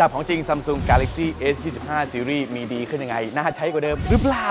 จับของจริง Samsung Galaxy S25 Series มีดีขึ้นยังไง น่าใช้กว่าเดิมหรือเปล่า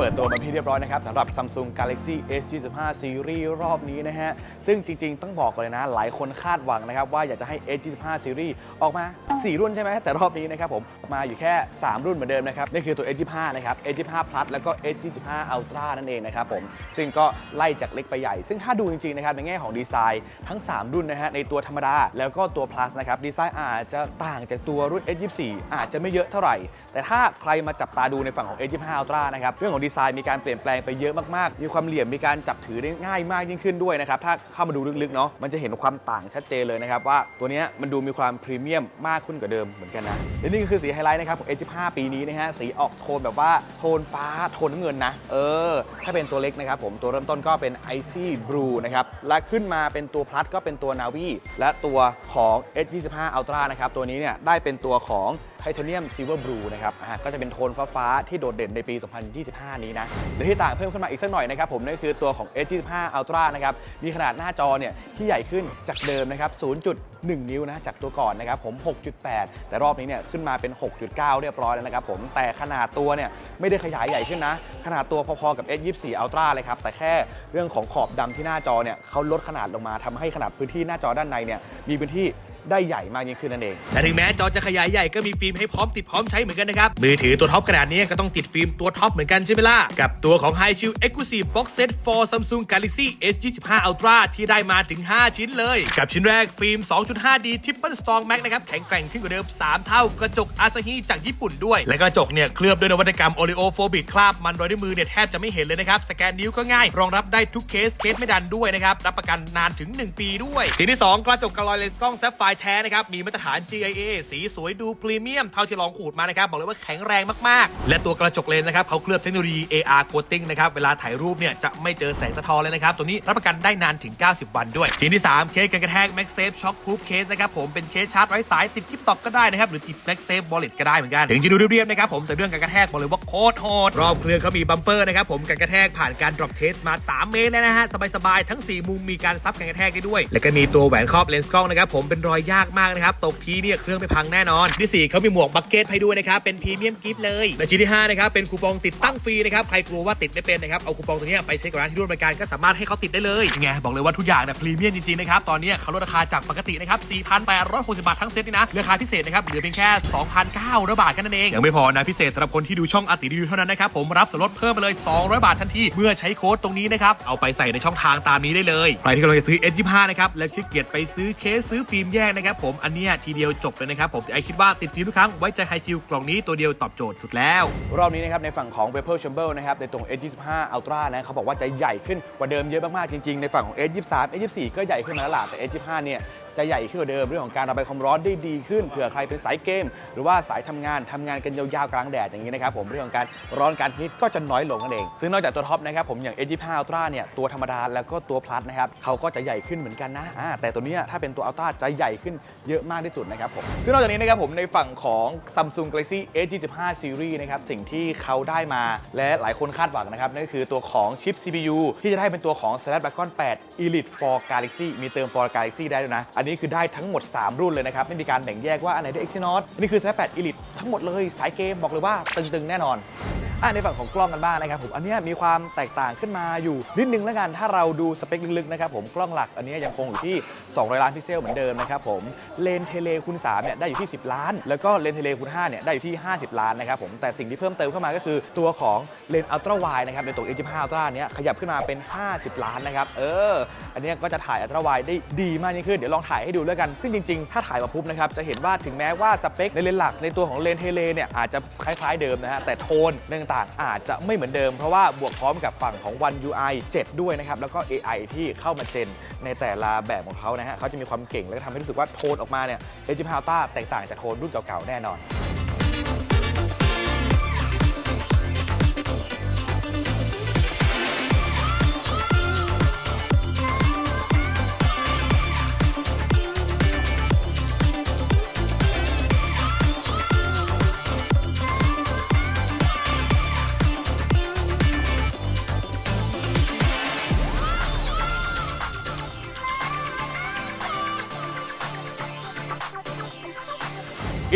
เปิดตัวมาเป็นที่เรียบร้อยนะครับสำหรับ Samsung Galaxy S25 Series รอบนี้นะฮะ ซึ่งจริงๆ ต้องบอกก่อนเลยนะ หลายคนคาดหวังนะครับ ว่าอยากจะให้ S25 Series ออกมา 4 รุ่นใช่ไหม แต่รอบนี้นะครับผมมาอยู่แค่ 3 รุ่นเหมือนเดิมนะครับ นี่คือตัว S25 นะครับ S25 Plus แล้วก็ S25 Ultra นั่นเองนะครับผม ซึ่งก็ไล่จากเล็กไปใหญ่ ซึ่งถ้าดูจริงๆนะครับในแง่ของดีไซน์ทั้ง 3 รุ่นนะฮะในตัวธรรมดาแล้วก็ตัว Plus นะครับดีไซน์อาจจะต่างจากตัวรุ่น S24 อาจจะไม่เยอะเท่าไหร่ แต่ถ้าใครมาจับตาดูในฝั่งของ S25 Ultra นะครับเรื่องของดีไซน์มีการเปลี่ยนแปลงไปเยอะมากๆ มีความเหลี่ยมมีการจับถือได้ง่ายมากยิ่งขึ้นด้วยนะครับ ถ้าเข้ามาดูลึกๆเนาะมันจะเห็นความต่างชัดเจนเลยนะครับ ว่าตัวนี้มันดูมีความพรีเมียมมากขึ้นกว่าเดิมเหมือนกันนะและนี่ก็คือสีไฮไลท์นะครับของ S25 ปีนี้นะฮะสีออกโทนแบบว่าโทนฟ้าโทนน้ำเงินนะ เออ ถ้าเป็นตัวเล็กนะครับผมตัวเริ่มต้นก็เป็น Icy Blue นะครับและขึ้นมาเป็นตัว Plus ก็เป็นตัว Navi และตัวของ S25 Ultra นะครับตัวนี้เนี่ยได้เป็นตัวของ ไทเทเนียมซิลเวอร์บลูนะครับก็จะเป็นโทนฟ้าๆที่โดดเด่นในปี 2025 นี้นะและที่ต่างเพิ่มขึ้นมาอีกสักหน่อยนะครับผมนั่นก็คือตัวของ S25 Ultra นะครับมีขนาดหน้าจอเนี่ยที่ใหญ่ขึ้นจากเดิมนะครับ 0.1 นิ้วนะจากตัวก่อนนะครับผม 6.8 แต่รอบนี้เนี่ยขึ้นมาเป็น 6.9 เรียบร้อยแล้วนะครับผมแต่ขนาดตัวเนี่ยไม่ได้ขยายใหญ่ขึ้นนะ ขนาดตัวพอๆกับ S24 Ultra เลยครับแต่แค่เรื่องของขอบดำที่หน้าจอเนี่ยเขาลดขนาดลงมาทำให้ขนาดพื้นที่หน้าจอด้านในเนี่ยมีพื้นที่ ได้ใหญ่มากยิ่งขึ้นนั่นเอง แต่ถึงแม้จอจะขยายใหญ่ก็มีฟิล์มให้พร้อมติดพร้อมใช้เหมือนกันนะครับมือถือตัวท็อปขนาดนี้ก็ต้องติดฟิล์มตัวท็อปเหมือนกันใช่ไหมล่ะกับตัวของ High Shield Exclusive Box Set for Samsung Galaxy S25 Ultra ที่ได้มาถึง 5 ชิ้นเลย กับชิ้นแรกฟิล์ม 2.5D Triple Strong Max นะครับแข็งแกร่งขึ้นกว่าเดิม 3 เท่ากระจกอาซาฮิจากญี่ปุ่นด้วย และกระจกเนี่ยเคลือบด้วยนวัตกรรม Oleophobic คราบมันรอยด้วยมือเนี่ยแทบจะไม่เห็นเลยนะครับสแกนนิ้วก็ง่าย รองรับได้ทุกเคสเคสไม่ดันด้วยนะครับรับประกันนานถึง 1 ปีด้วยชิ้นที่สองกระจกกระลอยเลนส์กล้องแซฟไฟแท้นะครับ มีมาตรฐาน GIA สีสวยดูพรีเมียมเท่าที่ลองขูดมานะครับ บอกเลยว่าแข็งแรงมากๆ และตัวกระจกเลนส์นะครับเขาเคลือบเทคโนโลยี AR coating นะครับเวลาถ่ายรูปเนี่ยจะไม่เจอแสงสะท้อนเลยนะครับ ตัวนี้รับประกันได้นานถึง 90 วันด้วยชิ้นที่ 3 เคสกันกระแทก MagSafe Shock Proof Case นะครับผมเป็นเคสชาร์จไร้สายติดกิฟต์ตอกก็ได้นะครับหรือติด MagSafe Wallet ก็ได้เหมือนกันถึงจะดูเรียบๆนะครับผมแต่เรื่องการกระแทกบอกเลยว่าโคตรโหดรอบเครื่องเขามีบัมเปอร์นะครับผมการกระแทกผ่านการ drop test มา 3 เมตรแล้วนะฮะสบายๆทั้ง 4 มุมมีการซับการกระแทกได้ด้วย และก็มีตัวแหวนครอบเลนส์กล้องนะครับผมเป็นรอยยากมากนะครับ ตกทีเนี่ยเครื่องไม่พังแน่นอน ที่สี่เขามีหมวกบักเก็ตให้ด้วยนะครับ เป็นพรีเมียมกิฟต์เลย และชิ้นที่ห้านะครับ เป็นคูปองติดตั้งฟรีนะครับ ใครกลัวว่าติดไม่เป็นนะครับ เอาคูปองตัวนี้ไปใช้กับร้านที่ร่วมรายการก็สามารถให้เขาติดได้เลยไงบอกเลยว่าทุกอย่างเนี่ยพรีเมียมจริงๆนะครับ ตอนนี้เขาลดราคาจากปกตินะครับ 4,860 บาททั้งเซตนี่นะราคาพิเศษนะครับ เหลือเพียงแค่ 2,900 บาทแค่นั้นเอง ยังไม่พอนะพิเศษสำหรับคนที่ดูช่องอาติรีวิวเท่านั้นนะครับผมรับส่วนลดเพิ่มไปเลย 200 บาททันทีเมื่อใช้โค้ดตรงนี้นะครับเอาไปใส่ในช่องทางตามนี้ได้เลยใครที่กำลังจะซื้อ S25 นะครับและขี้เกียจไปซื้อเคสซื้อฟิล์มแยกนะครับผมอันนี้ทีเดียวจบเลยนะครับผมแต่ไอคิดว่าติดฟิล์มทุกครั้งไว้ใจไฮชิลกล่องนี้ตัวเดียวตอบโจทย์สุดแล้ว รอบนี้นะครับในฝั่งของ v a p o r Chamber นะครับในตรง S25 Ultra นะเขาบอกว่าจะใหญ่ขึ้นกว่าเดิมเยอะมากๆจริงๆในฝั่งของ S23 S24 ก็ใหญ่ขึ้นมาแล้วล่ะแต่ S25 เนี่ย จะใหญ่ขึ้นกว่าเดิมเรื่องของการระบายความร้อนได้ดีขึ้นเผื่อใครเป็นสายเกม หรือว่าสายทำงานทำงานกันยาวๆกลางแดดอย่างนี้นะครับผมเรื่องของการร้อนการพิษก็จะน้อยลงนั่นเอง ซึ่งนอกจากตัวท็อปนะครับผมอย่าง S25 Ultra เนี่ยตัวธรรมดาแล้วก็ตัว Plus นะครับเขาก็จะใหญ่ขึ้นเหมือนกันนะอ่าแต่ตัวนี้ถ้าเป็นตัว Ultra จะใหญ่ขึ้นเยอะมากที่สุดนะครับผมซึ่งนอกจากนี้นะครับผมในฝั่งของ Samsung Galaxy S25 Series นะครับสิ่งที่เขาได้มาและหลายคนคาดหวังนะครับนั่นก็คือตัวของชิป CPU ที่จะได้เป็นตัวของ Snapdragon 8 Elite for Galaxy มีเติม for Galaxy ได้ด้วยนะอันนี้คือได้ทั้งหมด 3 รุ่นเลยนะครับ ไม่มีการแบ่งแยกว่าอันไหนได้ Exynos อันนี้คือ Snapdragon 8 Elite ทั้งหมดเลยสายเกมบอกเลยว่าตึงๆแน่นอน อะในฝั่งของกล้องกันบ้างนะครับผมอันนี้มีความแตกต่างขึ้นมาอยู่นิดนึงแล้วกันถ้าเราดูสเปคลึกๆนะครับผมกล้องหลักอันนี้ยังคงอยู่ที่ 200 ล้านพิกเซลเหมือนเดิมนะครับผมเลนเทเลคูณ3เนี่ยได้อยู่ที่ 10 ล้าน แล้วก็เลนเทเลคูณ5เนี่ยได้อยู่ที่ 50 ล้านนะครับผมแต่สิ่งที่เพิ่มเติมเข้ามาก็คือตัวของเลนอัลตร้าไวนะครับในตัว A25 Ultra เนี้ยขยับขึ้นมาเป็น 50 ล้านนะครับเออ อันนี้ก็จะถ่ายอัลตร้าไวได้ดีมากยิ่งขึ้นเดี๋ยวลองถ่ายให้ดูแล้วกันซึ่งจริงๆ ถ้าถ่ายมาปุ๊บนะครับจะเห็นว่าถึงแม้ว่าสเปคในเลนหลักในตัวของเลนเทเลเนี่ยอาจจะคล้ายๆเดิมนะฮะแต่โทนต่างๆ อาจจะไม่เหมือนเดิมเพราะว่าบวกพร้อมกับฝั่งของ One UI 7 ด้วยนะครับ แล้วก็ AI ที่เข้ามาเจนในแต่ละแบบของเขานะฮะเขาจะมีความเก่ง และทำให้รู้สึกว่าโทนออกมาเนี่ยเอจิพาวต้าแตกต่างจากโทนรุ่นเก่าๆ แน่นอน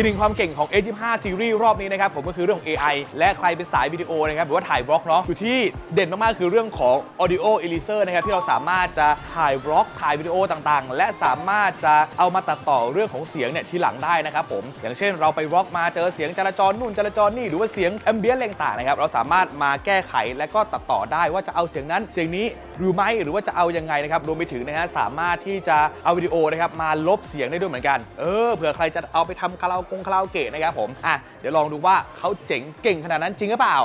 กหนึ่งความเก่งของ A25 Series รอบนี้นะครับผมก็คือเรื่องของ AI และใครเป็นสายวิดีโอนะครับหรือว่าถ่ายบล็อกเนาะอยู่ที่เด่นมากๆคือเรื่องของ Audio Eraser นะครับที่เราสามารถจะถ่ายบล็อกถ่ายวิดีโอต่างๆ และสามารถจะเอามาตัดต่อเรื่องของเสียงเนี่ยทีหลังได้นะครับผมอย่างเช่นเราไปบล็อกมาเจอเสียงจราจรนู่นจราจรนี่หรือว่าเสียงแอมเบียนต่างๆนะครับเราสามารถมาแก้ไขและก็ตัดต่อได้ว่าจะเอาเสียงนั้นเสียงนี้หรือไม่หรือว่าจะเอายังไงนะครับรวมไปถึงนะฮะสามารถที่จะเอาวิดีโอนะครับมาลบเสียงได้ด้วยเหมือนกันเออเผื่อใครจะเอาไปทำคาราโอเกะคาราโอเกะนะครับผมอะเดี๋ยวลองดูว่าเขาเจ๋งเก่งขนาดนั้นจริงหรือเปล่า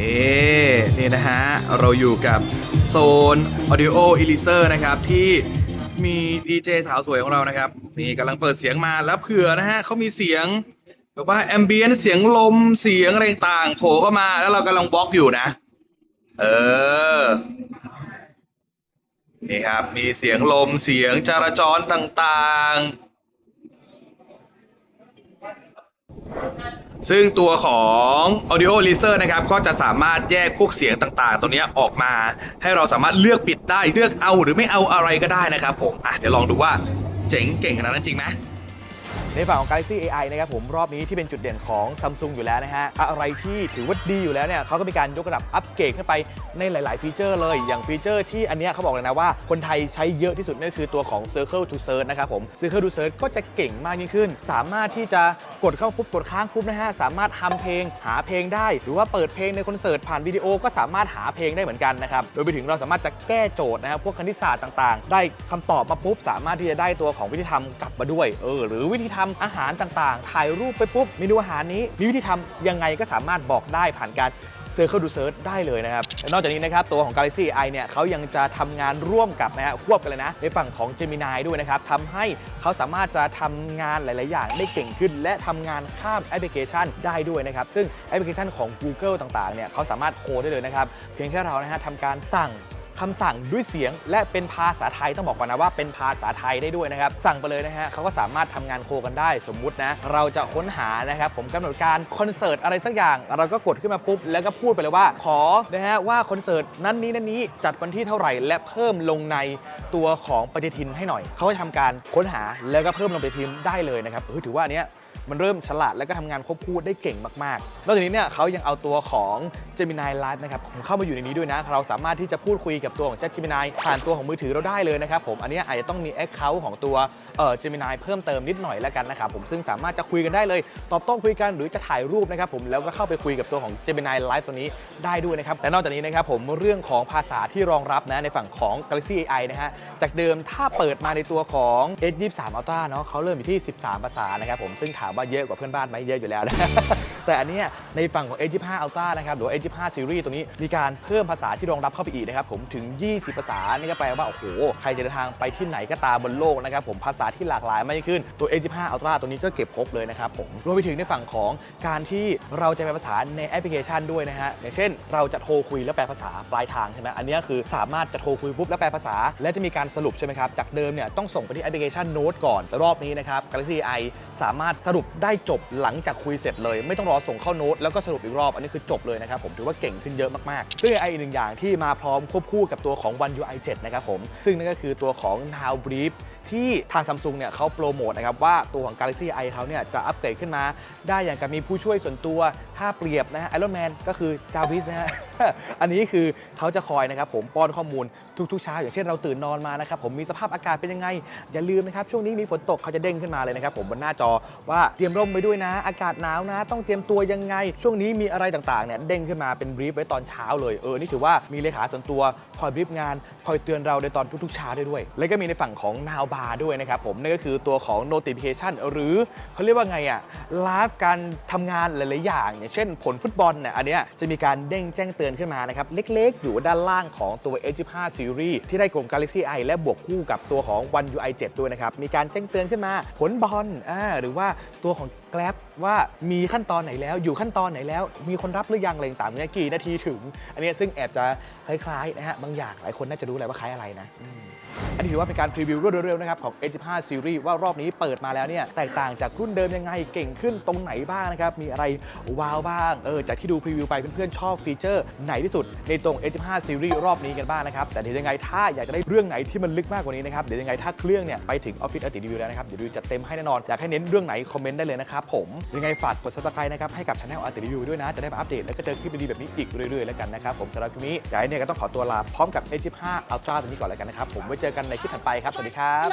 นี่นี่นะฮะเราอยู่กับโซน Audio e l i s e r นะครับที่มีดีเจสาวสวยของเรานะครับ นี่กำลังเปิดเสียงมาแล้วเผื่อนะฮะเขามีเสียงแบบว่าแอมเบียนเสียงลมเสียงอะไรต่างโผล่เข้ามาแล้วเรากำลังบล็อกอยู่นะ เออ นี่ครับ มีเสียงลมเสียงจราจรต่างๆ ซึ่งตัวของ Audio Lister นะครับ ก็จะสามารถแยกพวกเสียงต่างๆ ตัวนี้ออกมา ให้เราสามารถเลือกปิดได้เลือกเอาหรือไม่เอาอะไรก็ได้นะครับผม อะเดี๋ยวลองดูว่าเจ๋งเก่งขนาดนั้นจริงไหม ในฝั่งของ Galaxy AI นะครับผมรอบนี้ที่เป็นจุดเด่นของ Samsung อยู่แล้วนะฮะ อะไรที่ถือว่าดีอยู่แล้วเนี่ยเขาก็มีการยกระดับอัปเกรดขึ้นไปในหลาย ๆ ฟีเจอร์เลย อย่างฟีเจอร์ที่อันนี้เขาบอกเลยนะว่าคนไทยใช้เยอะที่สุดนั่นคือตัวของ Circle to Search นะครับผม Circle to Search ก็จะเก่งมากยิ่งขึ้น สามารถที่จะกดเข้าปุ๊บกดค้างปุ๊บนะฮะสามารถทำเพลงหาเพลงได้ หรือว่าเปิดเพลงในคอนเสิร์ตผ่านวิดีโอก็สามารถหาเพลงได้เหมือนกันนะครับโดยไปถึงเราสามารถจะแก้โจทย์นะครับพวกคณิตศาสตร์ต่าง ๆ ได้คำตอบมาปุ๊บสามารถที่จะได้ตัวของวิธีทำกลับมาด้วยเออหรือวิธีทำอาหารต่างๆ ถ่ายรูปไปปุ๊บเมนูอาหารนี้มีวิธีทำยังไงก็สามารถบอกได้ผ่านการเซอร์เคิลดูเซิร์ชได้เลยนะครับ นอกจากนี้นะครับ ตัวของ Galaxy AI เนี่ยเขายังจะทำงานร่วมกับนะฮะควบกันเลยนะ ในฝั่งของ Gemini ด้วยนะครับทำให้เขาสามารถจะทำงานหลาย ๆ อย่างได้เก่งขึ้น และทำงานข้ามแอปพลิเคชันได้ด้วยนะครับ ซึ่งแอปพลิเคชันของ Google ต่าง ๆ เนี่ยเขาสามารถโคดได้เลยนะครับ เพียงแค่เรานะฮะทำการสั่ง คำสั่งด้วยเสียงและเป็นภาษาไทยต้องบอกก่อนนะว่าเป็นภาษาไทยได้ด้วยนะครับ สั่งไปเลยนะฮะเขาก็สามารถทำงานโคกันได้สมมุตินะ เราจะค้นหานะครับผมกำหนดการคอนเสิร์ตอะไรสักอย่าง เราก็กดขึ้นมาปุ๊บ แล้วก็พูดไปเลยว่า ขอนะฮะว่าคอนเสิร์ตนั้นนี้นั้นนี้จัดวันที่เท่าไหร่ และเพิ่มลงในตัวของปฏิทินให้หน่อย เขาจะทำการค้นหาแล้วก็เพิ่มลงปฏิทินได้เลยนะครับเออถือว่าอันเนี้ย มันเริ่มฉลาดและก็ทำงานควบคู่ได้เก่งมากๆ นอกจากนี้เนี่ยเขายังเอาตัวของ Gemini Live นะครับผมเข้ามาอยู่ในนี้ด้วยนะ เราสามารถที่จะพูดคุยกับตัวของ Chat Gemini ผ่านตัวของมือถือเราได้เลยนะครับผมอันนี้อาจจะต้องมี Account ของตัวเอ่อ Gemini เพิ่มเติมนิดหน่อยแล้วกันนะครับผมซึ่งสามารถจะคุยกันได้เลยตอบโต้คุยกันหรือจะถ่ายรูปนะครับผมแล้วก็เข้าไปคุยกับตัวของ Gemini Live ตัวนี้ได้ด้วยนะครับและนอกจากนี้นะครับผมเรื่องของภาษาที่รองรับนะในฝั่งของ Galaxy AI นะฮะจากเดิมถ้าเปิดมาในตัวของ S23 Ultra เนาะเขาเริ่มอยู่ที่ 13 ภาษานะครับผมซึ่งถามว่าเยอะกว่าเพื่อนบ้านไหมเยอะอยู่แล้วนะ แต่อันเนี้ยในฝั่งของ S25 Ultra นะครับหรือว่า S25 Series ตัวนี้มีการเพิ่มภาษาที่รองรับเข้าไปอีกนะครับผมถึง 20 ภาษา นี่ก็แปลว่า โอ้โห ใครจะเดินทางไปที่ไหนก็ตามบนโลกนะครับผมภาษาที่หลากหลายมากขึ้นตัว S25 Ultra ตัวนี้ก็เก็บครบเลยนะครับผมรวมไปถึงในฝั่งของการที่เราจะแปลภาษาในแอปพลิเคชันด้วยนะฮะอย่างเช่น เราจะโทรคุยแล้วแปลภาษาปลายทางใช่ไหมอันนี้คือสามารถจะโทรคุยปุ๊บแล้วแปลภาษา และจะมีการสรุปใช่ไหมครับจากเดิมเนี่ยต้องส่งไปที่แอปพลิเคชันโน้ตก่อนแต่รอบนี้นะครับ Galaxy i สามารถสรุปได้จบหลังจากคุยเสร็จเลย ไม่ต้องรอส่งเข้าโน้ตแล้วก็สรุปอีกรอบ อันนี้คือจบเลยนะครับผมถือว่าเก่งขึ้นเยอะมากๆซึ่งไอีกหนึ่งอย่างที่มาพร้อมควบคู่กับตัวของ One UI 7นะครับผมซึ่งนั่นก็คือตัวของ Now Brief ที่ทางซัมซุงเนี่ยเขาโปรโมทนะครับว่าตัวของ Galaxy i เขาเนี่ยจะอัปเกรดขึ้นมา ได้อย่างกับมีผู้ช่วยส่วนตัว ถ้าเปรียบนะฮะไอรอนแมนก็คือจาวิสนะฮะ อันนี้คือเขาจะคอยนะครับผมป้อนข้อมูลทุกๆเช้า อย่างเช่นเราตื่นนอนมานะครับผมมีสภาพอากาศเป็นยังไง อย่าลืมนะครับ ช่วงนี้มีฝนตกเขาจะเด้งขึ้นมาเลยนะครับผมบนหน้าจอว่าเตรียมร่มไว้ด้วยนะ อากาศหนาวนะ ต้องเตรียมตัวยังไง ช่วงนี้มีอะไรต่างๆเนี่ยเด้งขึ้นมาเป็นบรีฟไว้ตอนเช้าเลยเออนี่ถือว่ามีเลขาส่วนตัวคอยบรีฟงานคอยเตือนเราในตอนทุกๆเช้าได้ด้วย แล้วก็มีในฝั่งของาด้วยนะครับผมนั่นก็คือตัวของ notification หรือเขาเรียกว่าไงอะไลฟ์การทำงานหลาย ๆ อย่าง อย่างเช่นผลฟุตบอลเนี่ยอันเนี้ยจะมีการเด้งแจ้งเตือนขึ้นมานะครับเล็ก ๆ อยู่ด้านล่างของตัว S15 Series ที่ได้กลุ่ม Galaxy i และบวกคู่กับตัวของ One UI 7 ด้วยนะครับมีการแจ้งเตือนขึ้นมาผลบอลอ่าหรือว่าตัวของ Grab ว่ามีขั้นตอนไหนแล้ว อยู่ขั้นตอนไหนแล้ว มีคนรับหรือยังอะไรต่างๆเนี่ยกี่นาทีถึง อันเนี้ยซึ่งแอบจะคล้ายๆนะฮะบางอย่างหลายคนน่าจะรู้แหละว่าคล้ายอะไรนะอืมอันนี้ถือว่าเป็นการพรีวิวรวดเร็วๆนะครับของ A15 Series ว่ารอบนี้เปิดมาแล้วเนี่ยแตกต่างจากรุ่นเดิมยังไงเก่งขึ้นตรงไหนบ้างนะครับ มีอะไรว้าวบ้างเออจากที่ดูพรีวิวไปเพื่อนๆชอบฟีเจอร์ไหนที่สุดในตรง A15 Series รอบนี้กันบ้างนะครับแต่เดี๋ยวยังไงถ้าอยากจะได้เรื่องไหนที่มันลึกมากกว่านี้นะครับเดี๋ยวยังไงถ้าเครื่องเนี่ยไปถึงออฟฟิศอติรีวิวแล้วนะครับเดี๋ยวดูจัดเต็มให้แน่นอนอยากให้เน้นเรื่องไหนคอมเมนต์ได้เลยนะครับนะครับผมยังไงฝากกด subscribe นะครับให้กับช anel อาร์ตรีวิวด้วยนะ จะได้มาอัปเดตแล้วก็เจอคลิปดีๆแบบนี้อีกเรื่อยๆแล้วกันนะครับผมสำหรับคลิปนี้อยากให้เนี่ยก็ต้องขอตัวลาพร้อมกับ A15 Ultra ตัวนี้ก่อนแล้วกันนะครับผมไว้เจอกันในคลิปถัดไปครับสวัสดีครับ